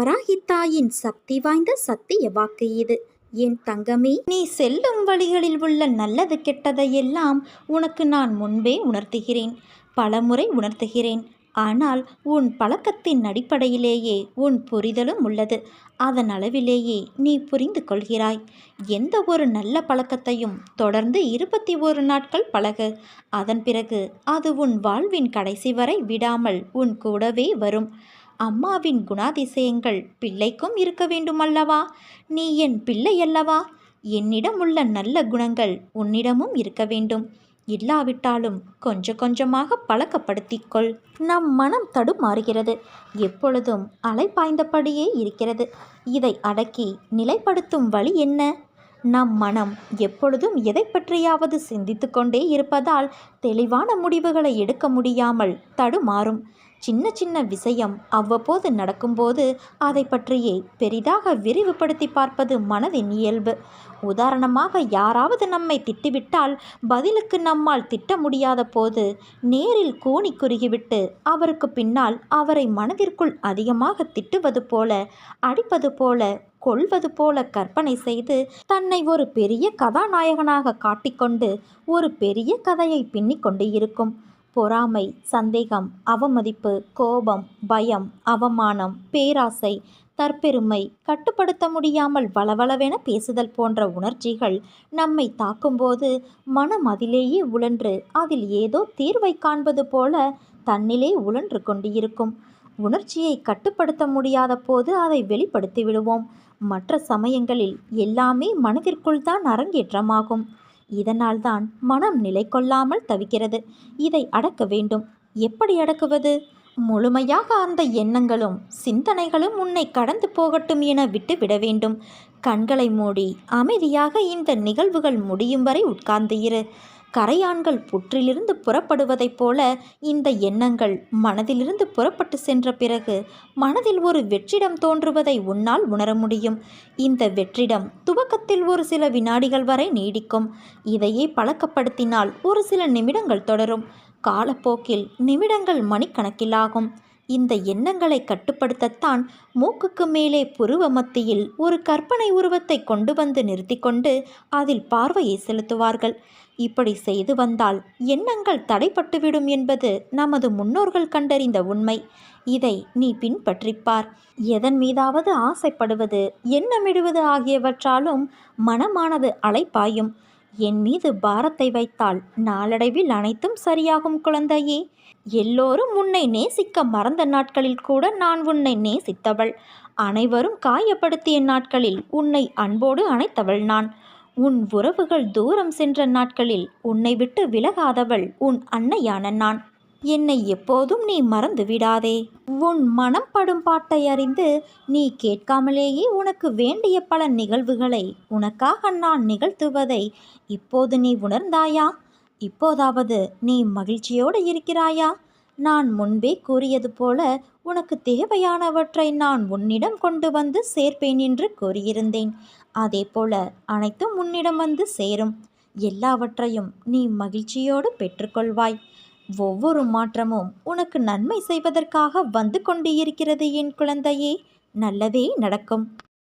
வராகித்தாயின் சக்தி வாய்ந்த சத்திய வாக்கு இது. என் தங்கமே நீ செல்லும் வழிகளில் உள்ள நல்லது கெட்டதையெல்லாம் உனக்கு நான் முன்பே உணர்த்துகிறேன். பலமுறை உணர்த்துகிறேன். ஆனால் உன் பழக்கத்தின் அடிப்படையிலேயே உன் புரிதலும் உள்ளது. அதன் அளவிலேயே நீ புரிந்து கொள்கிறாய். எந்த ஒரு நல்ல பழக்கத்தையும் தொடர்ந்து இருபத்தி ஒரு நாட்கள் பழகு. அதன் பிறகு அது உன் வாழ்வின் கடைசி வரை விடாமல் உன் கூடவே வரும். அம்மாவின் குணாதிசயங்கள் பிள்ளைக்கும் இருக்க வேண்டுமல்லவா? நீ என் பிள்ளை அல்லவா? என்னிடம் உள்ள நல்ல குணங்கள் உன்னிடமும் இருக்க வேண்டும். இல்லாவிட்டாலும் கொஞ்சம் கொஞ்சமாக பழக்கப்படுத்திக்கொள். நம் மனம் தடுமாறுகிறது. எப்பொழுதும் அலை பாய்ந்தபடியே இருக்கிறது. இதை அடக்கி நிலைப்படுத்தும் வழி என்ன? நம் மனம் எப்பொழுதும் எதை பற்றியாவது சிந்தித்து கொண்டே இருப்பதால் தெளிவான முடிவுகளை எடுக்க முடியாமல் தடுமாறும். சின்ன சின்ன விஷயம் அவ்வப்போது நடக்கும்போது அதை பற்றியே பெரிதாக விரிவுபடுத்தி பார்ப்பது மனதின் இயல்பு. உதாரணமாக யாராவது நம்மை திட்டிவிட்டால் பதிலுக்கு நம்மால் திட்ட முடியாத போது நேரில் கூனி குறுகிவிட்டு அவருக்கு பின்னால் அவரை மனதிற்குள் அதிகமாக திட்டுவது போல அடிப்பது போல கொள்வது போல கற்பனை செய்து தன்னை ஒரு பெரிய கதாநாயகனாக காட்டிக்கொண்டு ஒரு பெரிய கதையை பின்னிக்கொண்டு இருக்கும். பொறாமை சந்தேகம் அவமதிப்பு கோபம் பயம் அவமானம் பேராசை தற்பெருமை கட்டுப்படுத்த முடியாமல் வளவளவென பேசுதல் போன்ற உணர்ச்சிகள் நம்மை தாக்கும்போது மனம் அதிலேயே உழன்று அதில் ஏதோ தீர்வை காண்பது போல தன்னிலே உழன்று கொண்டு இருக்கும் உணர்ச்சியை கட்டுப்படுத்த முடியாத போது அதை வெளிப்படுத்தி விடுவோம். மற்ற சமயங்களில் எல்லாமே மனதிற்குள் தான் அரங்கேற்றமாகும். இதனால்தான் மனம் நிலை கொள்ளாமல் தவிக்கிறது. இதை அடக்க வேண்டும். எப்படி அடக்குவது? முழுமையாக அந்த எண்ணங்களும் சிந்தனைகளும் உன்னை கடந்து போகட்டும் என விட்டு விட வேண்டும். கண்களை மூடி அமைதியாக இந்த நிகழ்வுகள் முடியும் வரை உட்கார்ந்து இரு. கரையான்கள் புற்றிலிருந்து புறப்படுவதைப் போல இந்த எண்ணங்கள் மனதிலிருந்து புறப்பட்டு சென்ற பிறகு மனதில் ஒரு வெற்றிடம் தோன்றுவதை உன்னால் உணர முடியும். இந்த வெற்றிடம் துவக்கத்தில் ஒரு சில வினாடிகள் வரை நீடிக்கும். இதையே பழக்கப்படுத்தினால் ஒரு சில நிமிடங்கள் தொடரும். காலப்போக்கில் நிமிடங்கள் மணிக்கணக்கிலாகும் இந்த எண்ணங்களை கட்டுப்படுத்தத்தான் மூக்குக்கு மேலே புருவ மத்தியில் ஒரு கற்பனை உருவத்தை கொண்டு வந்து நிறுத்தி கொண்டு அதில் பார்வையை செலுத்துவார்கள். இப்படி செய்து வந்தால் எண்ணங்கள் தடைப்பட்டுவிடும் என்பது நமது முன்னோர்கள் கண்டறிந்த உண்மை. இதை நீ பின்பற்றிப்பார். எதன் மீதாவது ஆசைப்படுவது எண்ணமிடுவது ஆகியவற்றாலும் மனமானது அலைப்பாயும். என் மீது பாரத்தை வைத்தால் நாளடைவில் அனைத்தும் சரியாகும் குழந்தையே. எல்லோரும் உன்னை நேசிக்க மறந்த நாட்களில் கூட நான் உன்னை நேசித்தவள். அனைவரும் காயப்படுத்திய நாட்களில் உன்னை அன்போடு அணைத்தவள் நான். உன் உறவுகள் தூரம் சென்ற நாட்களில் உன்னை விட்டு விலகாதவள் உன் அன்னையான நான். என்னை எப்போதும் நீ மறந்து விடாதே. உன் மனம் படும் பாட்டை அறிந்து நீ கேட்காமலேயே உனக்கு வேண்டிய பல நிகழ்வுகளை உனக்காக நான் நிகழ்த்துவதை இப்போது நீ உணர்ந்தாயா? இப்போதாவது நீ மகிழ்ச்சியோடு இருக்கிறாயா? நான் முன்பே கூறியது போல உனக்கு தேவையானவற்றை நான் உன்னிடம் கொண்டு வந்து சேர்ப்பேன் என்று கூறியிருந்தேன். அதே போல அனைத்தும் உன்னிடம் வந்து சேரும். எல்லாவற்றையும் நீ மகிழ்ச்சியோடு பெற்றுக்கொள்வாய். ஒவ்வொரு மாற்றமும் உனக்கு நன்மை செய்வதற்காக வந்து கொண்டிருக்கிறது என் குழந்தையே. நல்லதே நடக்கும்.